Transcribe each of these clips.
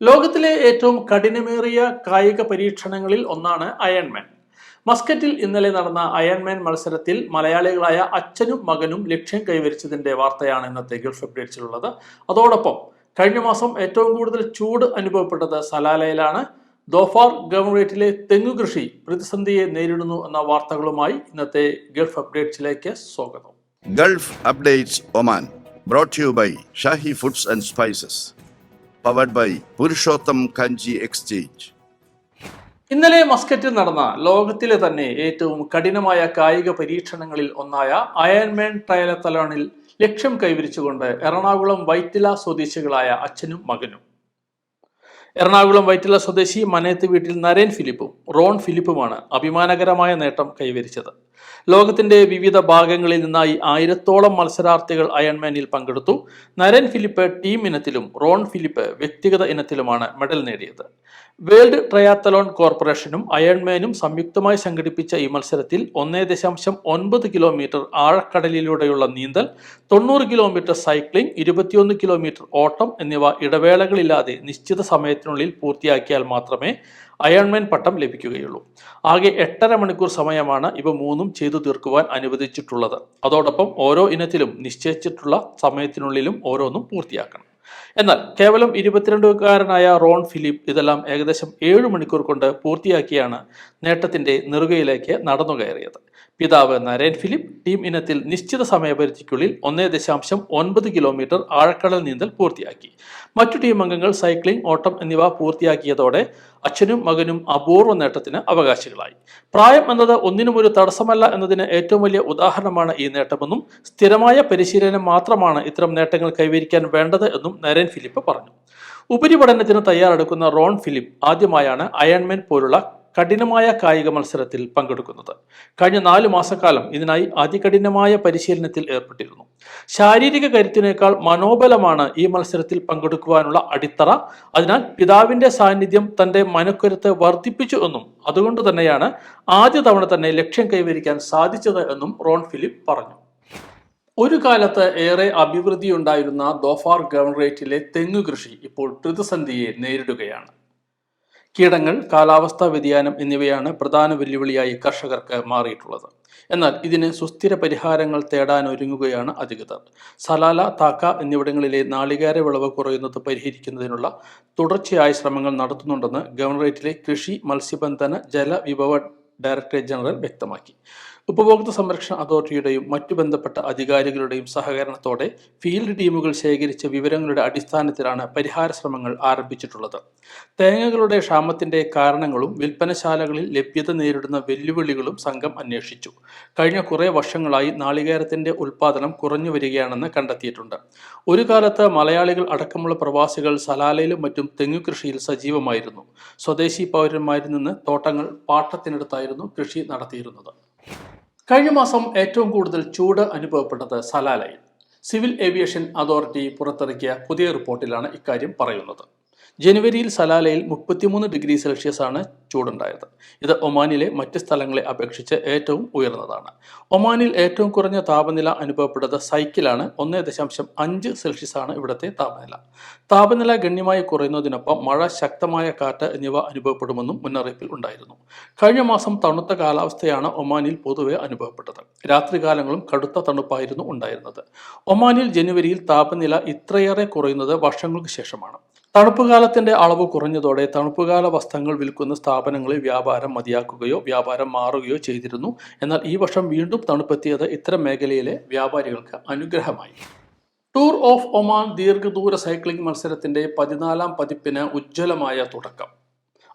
ലോകത്തിലെ ഏറ്റവും കഠിനമേറിയ കായിക പരീക്ഷണങ്ങളിൽ ഒന്നാണ് അയൺമാൻ. മസ്കറ്റിൽ ഇന്നലെ നടന്ന അയൺമാൻ മത്സരത്തിൽ മലയാളികളായ അച്ഛനും മകനും ലക്ഷ്യം കൈവരിച്ചതിന്റെ വാർത്തയാണ് ഇന്നത്തെ ഗൾഫ് അപ്ഡേറ്റ്സിലുള്ളത്. അതോടൊപ്പം കഴിഞ്ഞ മാസം ഏറ്റവും കൂടുതൽ ചൂട് അനുഭവപ്പെട്ടത് സലാലയിലാണ്. ദോഫാർ ഗവർണറേറ്റിലെ തെങ്ങു കൃഷി പ്രതിസന്ധിയെ നേരിടുന്നു എന്ന വാർത്തകളുമായി ഇന്നത്തെ ഗൾഫ് അപ്ഡേറ്റ്സിലേക്ക് സ്വാഗതം. Gulf updates Oman brought to you by foods and and Spices. By Purushottam Kanji exchange ഇന്നലെ മസ്കറ്റിൽ നടന്ന ലോകത്തിലെ തന്നെ ഏറ്റവും കഠിനമായ കായിക പരീക്ഷണങ്ങളിൽ ഒന്നായ അയൺമാൻ ട്രയലത്തലോണിൽ ലക്ഷ്യം കൈവരിച്ചുകൊണ്ട് എറണാകുളം വൈറ്റില സ്വദേശികളായ അച്ഛനും മകനും എറണാകുളം വൈറ്റില സ്വദേശി മനയത്ത് വീട്ടിൽ നരേൻ ഫിലിപ്പും റോൺ ഫിലിപ്പുമാണ് അഭിമാനകരമായ നേട്ടം കൈവരിച്ചത് ലോകത്തിന്റെ വിവിധ ഭാഗങ്ങളിൽ നിന്നായി ആയിരത്തോളം മത്സരാർത്ഥികൾ അയൺമാനിൽ പങ്കെടുത്തു. നരൻ ഫിലിപ്പ് ടീം ഇനത്തിലും റോൺ ഫിലിപ്പ് വ്യക്തിഗത ഇനത്തിലുമാണ് മെഡൽ നേടിയത്. വേൾഡ് ട്രയാത്തലോൺ കോർപ്പറേഷനും അയൺമാനും സംയുക്തമായി സംഘടിപ്പിച്ച ഈ മത്സരത്തിൽ ഒന്നേ ദശാംശം ഒൻപത് കിലോമീറ്റർ ആഴക്കടലിലൂടെയുള്ള നീന്തൽ തൊണ്ണൂറ് കിലോമീറ്റർ സൈക്ലിംഗ് ഇരുപത്തിയൊന്ന് കിലോമീറ്റർ ഓട്ടം എന്നിവ ഇടവേളകളില്ലാതെ നിശ്ചിത സമയത്തിനുള്ളിൽ പൂർത്തിയാക്കിയാൽ മാത്രമേ അയൺമാൻ പട്ടം ലഭിക്കുകയുള്ളൂ. ആകെ എട്ടര മണിക്കൂർ സമയമാണ് ഇവ മൂന്നും ചെയ്തു തീർക്കുവാൻ അനുവദിച്ചിട്ടുള്ളത്. അതോടൊപ്പം ഓരോ ഇനത്തിലും നിശ്ചയിച്ചിട്ടുള്ള സമയത്തിനുള്ളിലും ഓരോന്നും പൂർത്തിയാക്കണം. എന്നാൽ കേവലം ഇരുപത്തിരണ്ടുകാരനായ റോൺ ഫിലിപ്പ് ഇതെല്ലാം ഏകദേശം ഏഴ് മണിക്കൂർ കൊണ്ട് പൂർത്തിയാക്കിയാണ് നേട്ടത്തിന്റെ നെറുകയിലേക്ക് നടന്നു കയറിയത് പിതാവ് നരേൻ ഫിലിപ്പ് ടീം ഇനത്തിൽ നിശ്ചിത സമയപരിധിക്കുള്ളിൽ ഒന്നേ ദശാംശം ഒൻപത് കിലോമീറ്റർ ആഴക്കടൽ നീന്തൽ പൂർത്തിയാക്കി. മറ്റു ടീം അംഗങ്ങൾ സൈക്ലിംഗ് ഓട്ടം എന്നിവ പൂർത്തിയാക്കിയതോടെ അച്ഛനും മകനും അപൂർവ നേട്ടത്തിന് അവകാശികളായി. പ്രായം എന്നത് ഒന്നിനും ഒരു തടസ്സമല്ല എന്നതിന് ഏറ്റവും വലിയ ഉദാഹരണമാണ് ഈ നേട്ടമെന്നും സ്ഥിരമായ പരിശീലനം മാത്രമാണ് ഇത്തരം നേട്ടങ്ങൾ കൈവരിക്കാൻ വേണ്ടത് എന്നും നരേൻ ഫിലിപ്പ് പറഞ്ഞു. ഉപരിപഠനത്തിന് തയ്യാറെടുക്കുന്ന റോൺ ഫിലിപ്പ് ആദ്യമായാണ് അയൺമെൻ പോലുള്ള കഠിനമായ കായിക മത്സരത്തിൽ പങ്കെടുക്കുന്നത്. കഴിഞ്ഞ നാല് മാസക്കാലം ഇതിനായി അതികഠിനമായ പരിശീലനത്തിൽ ഏർപ്പെട്ടിരുന്നു. ശാരീരിക കരുത്തിനേക്കാൾ മനോബലമാണ് ഈ മത്സരത്തിൽ പങ്കെടുക്കുവാനുള്ള അടിത്തറ. അതിനാൽ പിതാവിന്റെ സാന്നിധ്യം തന്റെ മനക്കരുത്ത് വർദ്ധിപ്പിച്ചു എന്നും അതുകൊണ്ട് തന്നെയാണ് ആദ്യ തവണ തന്നെ ലക്ഷ്യം കൈവരിക്കാൻ സാധിച്ചത് എന്നും റോൺ ഫിലിപ്പ് പറഞ്ഞു. ഒരു കാലത്ത് ഏറെ അഭിവൃദ്ധിയുണ്ടായിരുന്ന ദോഫാർ ഗവർണറേറ്റിലെ തെങ്ങു കൃഷി ഇപ്പോൾ പ്രതിസന്ധിയെ നേരിടുകയാണ്. കീടങ്ങൾ കാലാവസ്ഥാ വ്യതിയാനം എന്നിവയാണ് പ്രധാന വെല്ലുവിളിയായി കർഷകർക്ക് മാറിയിട്ടുള്ളത്. എന്നാൽ ഇതിന് സുസ്ഥിര പരിഹാരങ്ങൾ തേടാൻ ഒരുങ്ങുകയാണ് അധികൃതർ. സലാല താക്ക എന്നിവിടങ്ങളിലെ നാളികേര വിളവ് കുറയുന്നത് പരിഹരിക്കുന്നതിനുള്ള തുടർച്ചയായ ശ്രമങ്ങൾ നടത്തുന്നുണ്ടെന്ന് ഗവർണറേറ്റിലെ കൃഷി മത്സ്യബന്ധന ജലവിഭവ ഡയറക്ടറേറ്റ് ജനറൽ വ്യക്തമാക്കി. ഉപഭോക്തൃ സംരക്ഷണ അതോറിറ്റിയുടെയും മറ്റു ബന്ധപ്പെട്ട അധികാരികളുടെയും സഹകരണത്തോടെ ഫീൽഡ് ടീമുകൾ ശേഖരിച്ച വിവരങ്ങളുടെ അടിസ്ഥാനത്തിലാണ് പരിഹാര ശ്രമങ്ങൾ ആരംഭിച്ചിട്ടുള്ളത്. തേങ്ങകളുടെ ക്ഷാമത്തിന്റെ കാരണങ്ങളും വിൽപ്പനശാലകളിൽ ലഭ്യത നേരിടുന്ന വെല്ലുവിളികളും സംഘം അന്വേഷിച്ചു. കഴിഞ്ഞ കുറേ വർഷങ്ങളായി നാളികേരത്തിന്റെ ഉൽപാദനം കുറഞ്ഞു വരികയാണെന്ന് കണ്ടെത്തിയിട്ടുണ്ട്. ഒരു കാലത്ത് മലയാളികൾ അടക്കമുള്ള പ്രവാസികൾ സലാലയിലും മറ്റും തെങ്ങു കൃഷിയിൽ സജീവമായിരുന്നു. സ്വദേശി പൗരന്മാരിൽ നിന്ന് തോട്ടങ്ങൾ പാട്ടത്തിനടുത്തായിരുന്നു കൃഷി നടത്തിയിരുന്നത്. കഴിഞ്ഞ മാസം ഏറ്റവും കൂടുതൽ ചൂട് അനുഭവപ്പെട്ടത് സലാലയിൽ. സിവിൽ ഏവിയേഷൻ അതോറിറ്റി പുറത്തിറക്കിയ പുതിയ റിപ്പോർട്ടിലാണ് ഇക്കാര്യം പറയുന്നത്. ജനുവരിയിൽ സലാലയിൽ മുപ്പത്തിമൂന്ന് ഡിഗ്രി സെൽഷ്യസ് ആണ് ചൂടുണ്ടായത്. ഇത് ഒമാനിലെ മറ്റ് സ്ഥലങ്ങളെ അപേക്ഷിച്ച് ഏറ്റവും ഉയർന്നതാണ്. ഒമാനിൽ ഏറ്റവും കുറഞ്ഞ താപനില അനുഭവപ്പെട്ടത് സൈക്കിളാണ് ഒന്നേ ദശാംശം അഞ്ച് സെൽഷ്യസ് ആണ് ഇവിടുത്തെ താപനില. താപനില ഗണ്യമായി കുറയുന്നതിനൊപ്പം മഴ ശക്തമായ കാറ്റ് എന്നിവ അനുഭവപ്പെടുമെന്നും മുന്നറിയിപ്പിൽ ഉണ്ടായിരുന്നു. കഴിഞ്ഞ മാസം തണുത്ത കാലാവസ്ഥയാണ് ഒമാനിൽ പൊതുവെ അനുഭവപ്പെട്ടത്. രാത്രികാലങ്ങളും കടുത്ത തണുപ്പായിരുന്നു ഉണ്ടായിരുന്നത്. ഒമാനിൽ ജനുവരിയിൽ താപനില ഇത്രയേറെ കുറയുന്നത് വർഷങ്ങൾക്ക് ശേഷമാണ്. തണുപ്പുകാലത്തിന്റെ അളവ് കുറഞ്ഞതോടെ തണുപ്പുകാല വസ്ത്രങ്ങൾ വിൽക്കുന്ന സ്ഥാപനങ്ങളിൽ വ്യാപാരം മതിയാക്കുകയോ വ്യാപാരം മാറുകയോ ചെയ്തിരുന്നു. എന്നാൽ ഈ വർഷം വീണ്ടും തണുപ്പെത്തിയത് ഇത്തരം മേഖലയിലെ വ്യാപാരികൾക്ക് അനുഗ്രഹമായി. ടൂർ ഓഫ് ഒമാൻ ദീർഘദൂര സൈക്ലിംഗ് മത്സരത്തിന്റെ പതിനാലാം പതിപ്പിന് ഉജ്ജ്വലമായ തുടക്കം.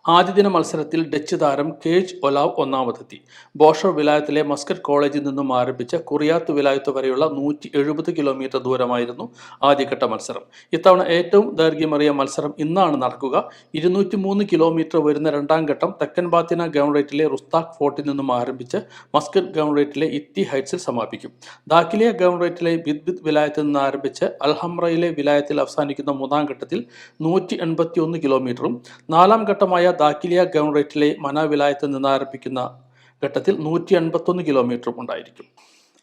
ആദ്യ ദിന മത്സരത്തിൽ ഡച്ച് താരം കേജ് ഒലാവ് ഒന്നാമതെത്തി. ബോഷർ വിലായത്തിലെ മസ്കറ്റ് കോളേജിൽ നിന്നും ആരംഭിച്ച കുറിയാത്ത് വിലായത്ത് വരെയുള്ള നൂറ്റി എഴുപത് കിലോമീറ്റർ ദൂരമായിരുന്നു ആദ്യഘട്ട മത്സരം. ഇത്തവണ ഏറ്റവും ദൈർഘ്യമേറിയ മത്സരം ഇന്നാണ് നടക്കുക. ഇരുന്നൂറ്റി മൂന്ന് കിലോമീറ്റർ വരുന്ന രണ്ടാം ഘട്ടം തെക്കൻ ബാത്തിന ഗവൺറേറ്റിലെ റുസ്താഖ് ഫോർട്ടിൽ നിന്നും ആരംഭിച്ച് മസ്കറ്റ് ഗവൺറേറ്റിലെ ഇത്തി ഹൈറ്റ്സിൽ സമാപിക്കും. ദാഖിലിയ ഗവർണറേറ്റിലെ ബിദ്ബിദ് വിലായത്തിൽ നിന്ന് ആരംഭിച്ച് അൽഹംറയിലെ വിലായത്തിൽ അവസാനിക്കുന്ന മൂന്നാം ഘട്ടത്തിൽ നൂറ്റി എൺപത്തി ഒന്ന് കിലോമീറ്ററും നാലാം ഘട്ടമായ ദാക്കിലിയ ഗവൺറേറ്റിലെ മന വിലായത്തിൽ നിന്ന് ആരംഭിക്കുന്ന ഘട്ടത്തിൽ നൂറ്റി എൺപത്തൊന്ന് കിലോമീറ്ററും ഉണ്ടായിരിക്കും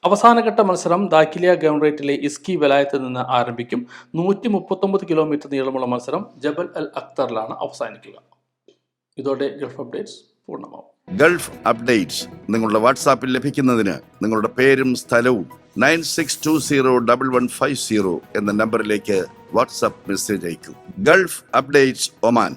അവസാനഘട്ട മത്സരം ദാക്കിലിയ ഗവൺറേറ്റിലെ ഇസ്കി വിലായത്ത് നിന്ന് ആരംഭിക്കും. നൂറ്റി മുപ്പത്തൊമ്പത് കിലോമീറ്റർ നീളമുള്ള മത്സരം ജബൽ അൽ അക്തറിലാണ് അവസാനിക്കുക. ഇതോടെ ഗൾഫ് അപ്ഡേറ്റ്സ് പൂർണമാവും. ഗൾഫ് അപ്ഡേറ്റ്സ് നിങ്ങളുടെ വാട്സാപ്പിൽ ലഭിക്കുന്നതിന് നിങ്ങളുടെ പേരും സ്ഥലവും nine six two zero double one five zero എന്ന നമ്പറിലേക്ക് WhatsApp message അയക്കൂ. Gulf updates Oman.